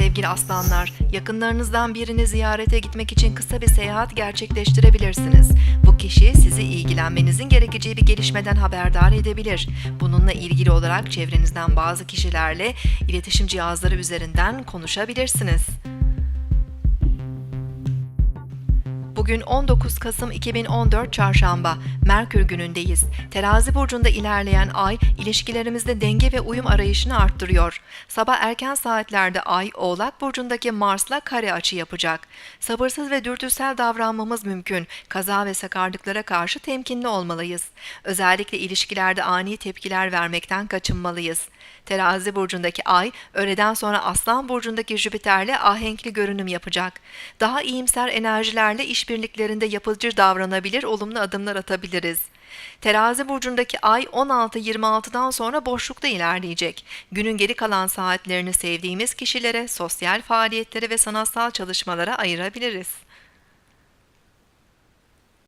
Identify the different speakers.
Speaker 1: sevgili aslanlar. Yakınlarınızdan birini ziyarete gitmek için kısa bir seyahat gerçekleştirebilirsiniz. Bu kişi sizi ilgilenmenizin gerekeceği bir gelişmeden haberdar edebilir. Bununla ilgili olarak çevrenizden bazı kişilerle iletişim cihazları üzerinden konuşabilirsiniz. Bugün 19 Kasım 2014 Çarşamba, Merkür günündeyiz. Terazi burcunda ilerleyen ay ilişkilerimizde denge ve uyum arayışını arttırıyor. Sabah erken saatlerde ay Oğlak burcundaki Mars'la kare açı yapacak. Sabırsız ve dürtüsel davranmamız mümkün. Kaza ve sakarlıklara karşı temkinli olmalıyız. Özellikle ilişkilerde ani tepkiler vermekten kaçınmalıyız. Terazi burcundaki ay öğleden sonra Aslan burcundaki Jüpiter'le ahenkli görünüm yapacak. Daha iyimser enerjilerle işbirliklerinde yapıcı davranabilir, olumlu adımlar atabiliriz. Terazi burcundaki ay 16-26'dan sonra boşlukta ilerleyecek. Günün geri kalan saatlerini sevdiğimiz kişilere, sosyal faaliyetlere ve sanatsal çalışmalara ayırabiliriz.